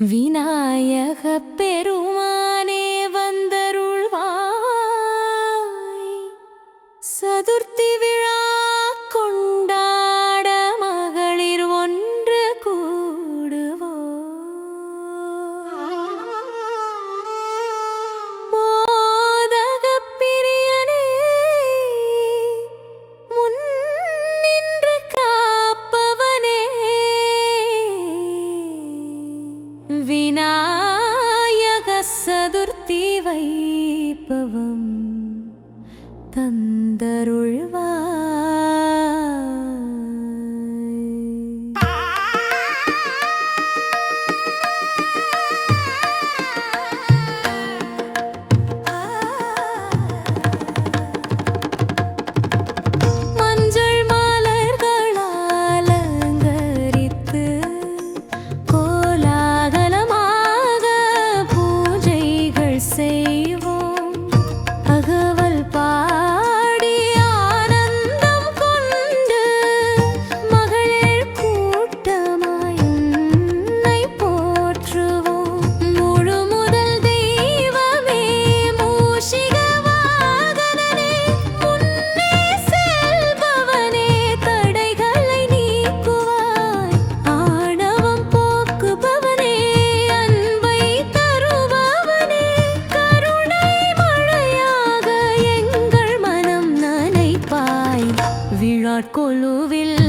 விநாயக பெருமானே వైభవం തന്തരുൾ കൊളുവിൽ